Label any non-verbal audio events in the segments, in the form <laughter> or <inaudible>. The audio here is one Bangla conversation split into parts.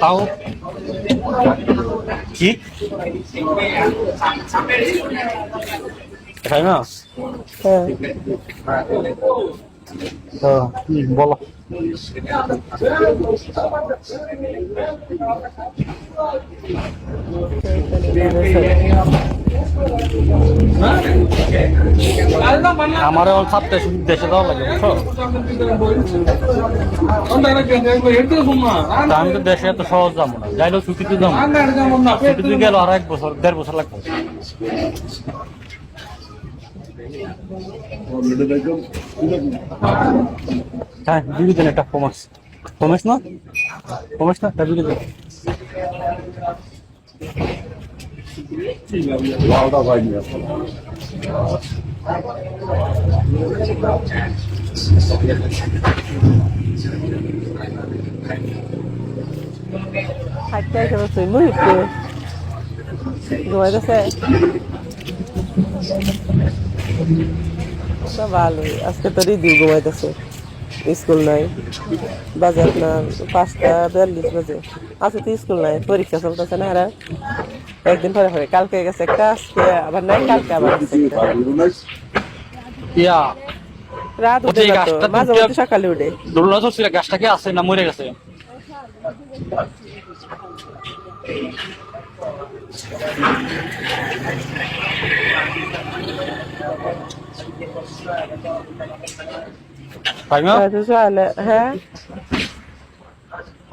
তাও কি তাই না হ্যাঁ তো হুম, বলো আমার ছাত্রে দেশে যাওয়া লাগে বুঝছ? তা আমি তো দেশে এত সহজ যাব না। যাইলেও ছুটিতে যাব। ছুটিতে গেল আর এক বছর দেড় বছর লাগবে। হ্যাঁ বিড়ি দেন একটা কমার্স কমার্স না? কমার্স না? একটা বিড়ি দেন। বসে মুহিতে ঘুমাইতেছে। তো ভালোই আজকে তো রিদিও ঘুমাইতেছে। স্কুল নাই, বাজে আপনার পাঁচটা বিয়াল্লিশ বাজে। আজকে তো স্কুল নাই, পরীক্ষা চলতেছে না এরা। একদিন পরে পরে। কালকে গেছে একটা আজকে আবার নাই কালকে আবার। ইয়া। রাত উঠে মাঝে মধ্যে সকালে উঠে। দোলনা চলছিল গাছটা কি আছে না মরে গেছে? হ্যাঁ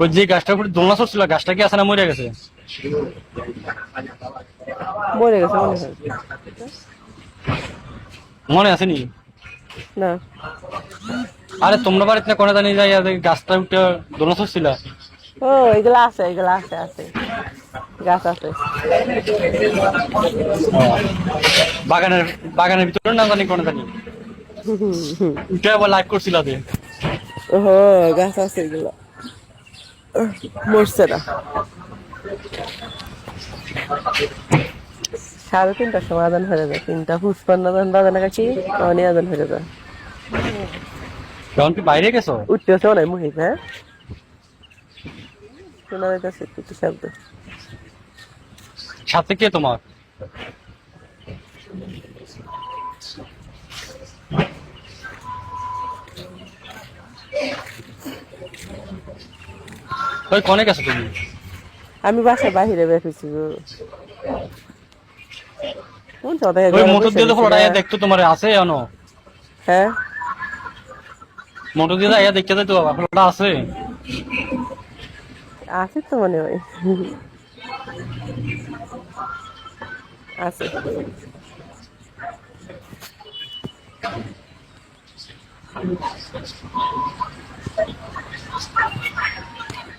ওই যে গাছটার উপরে দোলনা চলছিল গাছটা কি আছে না মরে গেছে? মরে গেছে মনে হয়। মনে আছে নি? না। আরে তোমরা বাড়িতে কোনো জানি যাই গাছটা উঠে দোলনা চলছিল ও এগুলা আছে এগুলা আছে আছে। গাছ আছে। বাগানের বাগানের ভিতরে না জানি কোনো জানি। উঠে আবার লাইভ করছিল যে। ও গাছ আছে এগুলো। মরছে না। সাড়ে তিনটার সময় আদান হয়ে যায়। তিনটা পুষ্পান্ন আদান বাজানো কাছি অনেক আদান হয়ে যায়। কি বাইরে গেছো? উঠতে হচ্ছে অনেক মুহিত হ্যাঁ? শোনা যাইতেছে একটু শব্দ। সাথে কে তোমার? ওই কনে গেছো তুমি? আমি বাসার বাহিরে কোন চদায় ওই মোটর দিয়ে তো ফলোটা দেখতো তোমার আছে এনো হ্যাঁ। মোটর দিয়ে আয়া দেখতে যাইতো বাবা ফলোটা আছে। আছে তো মনে হয়। আছে।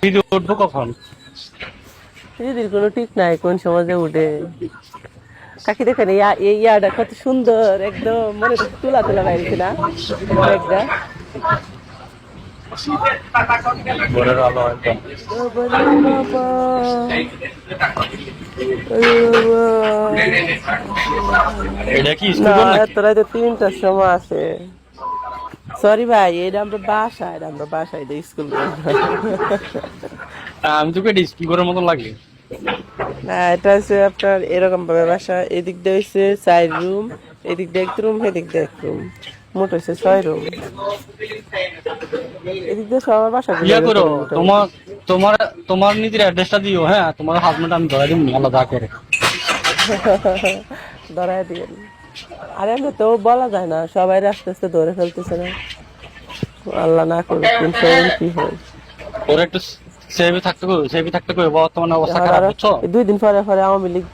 ভিডিও উঠবো কখন? দিদির কোনো ঠিক নাই কোন সমাজে উঠে। কাকি দেখেন এই ইয়াটা কত সুন্দর একদম মনে তুলা তুলা বাইরেছে না? একটা। রাতে তিনটার সময় আছে। সরি ভাই এটা আমরা বাসায় এটা আমরা বাসায় এটা স্কুল আমি তোকে এটা স্কুল মতন লাগে না এটা হচ্ছে আপনার এরকম ভাবে বাসা এদিক দিয়ে হচ্ছে চার রুম এদিক দিয়ে এক রুম এদিক দিয়ে এক রুম মোট হচ্ছে ছয় রুম এদিক দিয়ে সবার বাসা ইয়া করো তোমার তোমার তোমার নিজের অ্যাড্রেসটা দিও হ্যাঁ? তোমার হাজবেন্ড আমি ধরে দিব আল্লাহ যা করে। <laughs> ধরাই আরে এমনি তো বলা যায় না সবাই আস্তে আস্তে ধরে ফেলতেছে না। আল্লাহ না করুক কি হয়। ওর একটু সেভি থাকতে কই? সেভি থাকতে কই? বর্তমানে অবস্থা খারাপ হচ্ছে বুঝছ? দুই দিন পরে পরে আওয়ামী লীগ